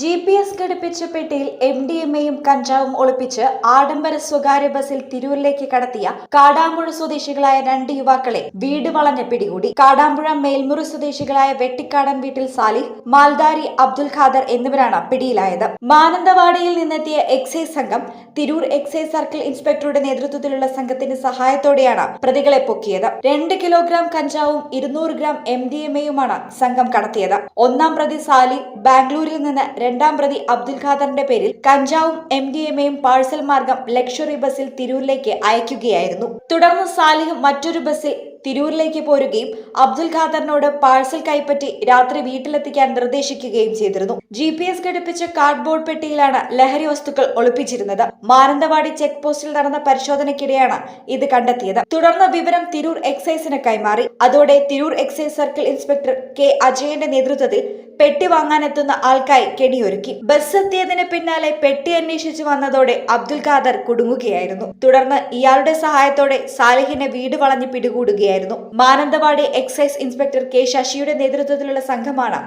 G P S ഘടിപ്പിച്ച പെട്ടിയിൽ M D M എയും കഞ്ചാവും ഒളിപ്പിച്ച് ആഡംബര സ്വകാര്യ ബസിൽ തിരൂരിലേക്ക് കടത്തിയ കാടാമ്പുഴ സ്വദേശികളായ രണ്ട് യുവാക്കളെ വീട് വളഞ്ഞ് പിടികൂടി. കാടാമ്പുഴ മേൽമുറി സ്വദേശികളായ വെട്ടിക്കാടൻ വീട്ടിൽ സാലിഹ് മാൽദാരി അബ്ദുൽ ഖാദർ എന്നിവരാണ് പിടിയിലായത്. മാനന്തവാടിയിൽ നിന്നെത്തിയ എക്സൈസ് സംഘം തിരൂർ എക്സൈസ് സർക്കിൾ ഇൻസ്പെക്ടറുടെ നേതൃത്വത്തിലുള്ള സംഘത്തിന്റെ സഹായത്തോടെയാണ് പ്രതികളെ പൊക്കിയത്. രണ്ട് കിലോഗ്രാം കഞ്ചാവും ഇരുന്നൂറ് ഗ്രാം എം ഡി എം എയുമാണ് സംഘം കടത്തിയത്. ഒന്നാം പ്രതി സാലി ബാംഗ്ലൂരിൽ നിന്ന് രണ്ടാം പ്രതി അബ്ദുൽ ഖാദറിന്റെ പേരിൽ കഞ്ചാവും എം ഡി എം എയും പാഴ്സൽ മാർഗം ലക്ഷറി ബസ്സിൽ തിരൂരിലേക്ക് അയക്കുകയായിരുന്നു. തുടർന്ന് സാലിഹ് മറ്റൊരു ബസ്സിൽ തിരൂരിലേക്ക് പോരുകയും അബ്ദുൽ ഖാദറിനോട് പാഴ്സൽ കൈപ്പറ്റി രാത്രി വീട്ടിലെത്തിക്കാൻ നിർദ്ദേശിക്കുകയും ചെയ്തിരുന്നു. ജി പി എസ് ഘടിപ്പിച്ച കാർഡ്ബോർഡ് പെട്ടിയിലാണ് ലഹരി വസ്തുക്കൾ ഒളിപ്പിച്ചിരുന്നത്. മാനന്തവാടി ചെക്ക് പോസ്റ്റിൽ നടന്ന പരിശോധനയ്ക്കിടെയാണ് ഇത് കണ്ടെത്തിയത്. തുടർന്ന് വിവരം തിരൂർ എക്സൈസിന് കൈമാറി. അതോടെ Tirur excise circle inspector K അജയന്റെ നേതൃത്വത്തിൽ പെട്ടി വാങ്ങാനെത്തുന്ന ആൾക്കായി കെണിയൊരുക്കി. ബസ് എത്തിയതിന് പിന്നാലെ പെട്ടി അന്വേഷിച്ചു വന്നതോടെ അബ്ദുൽ ഖാദർ കുടുങ്ങുകയായിരുന്നു. തുടർന്ന് ഇയാളുടെ സഹായത്തോടെ സാലിഹിനെ വീട് വളഞ്ഞ് പിടികൂടുകയായിരുന്നു. മാനന്തവാടി എക്സൈസ് ഇൻസ്പെക്ടർ കെ ശശിയുടെ നേതൃത്വത്തിലുള്ള സംഘമാണ്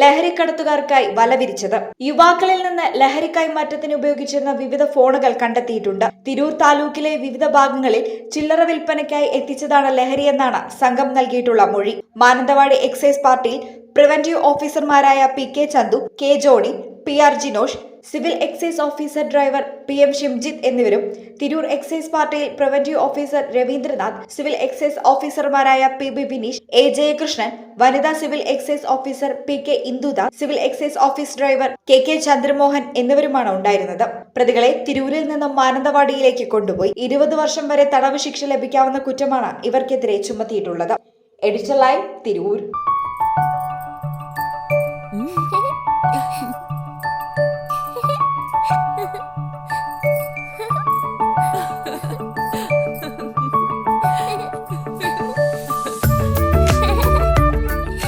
ലഹരിക്കടത്തുകാർക്കായി വലവിരിച്ചത്. വല വിരിച്ചത് യുവാക്കളിൽ നിന്ന് ലഹരി കൈമാറ്റത്തിന് ഉപയോഗിച്ചിരുന്ന വിവിധ ഫോണുകൾ കണ്ടെത്തിയിട്ടുണ്ട്. തിരൂർ താലൂക്കിലെ വിവിധ ഭാഗങ്ങളിൽ ചില്ലറ വിൽപ്പനയ്ക്കായി എത്തിച്ചതാണ് ലഹരി എന്നാണ് സംഘം നൽകിയിട്ടുള്ള മൊഴി. മാനന്തവാടി എക്സൈസ് പാർട്ടിയിൽ പ്രിവന്റീവ് ഓഫീസർമാരായ P K Chandu K Johny P R Jinosh civil excise officer driver P M Shimjith എന്നിവരും തിരൂർ എക്സൈസ് പാർട്ടിയിൽ preventive officer Ravindranath civil excise ഓഫീസർമാരായ P B Bineesh A Jayakrishnan വനിതാ civil excise officer P K Indudas civil excise office driver K K Chandramohan എന്നിവരുമാണ് ഉണ്ടായിരുന്നത്. പ്രതികളെ തിരൂരിൽ നിന്നും മാനന്തവാടിയിലേക്ക് കൊണ്ടുപോയി ഇരുപത് വർഷം വരെ തടവ് ശിക്ഷ ലഭിക്കാവുന്ന കുറ്റമാണ് ഇവർക്കെതിരെ ചുമത്തിയിട്ടുള്ളത്. Editor live Tirur.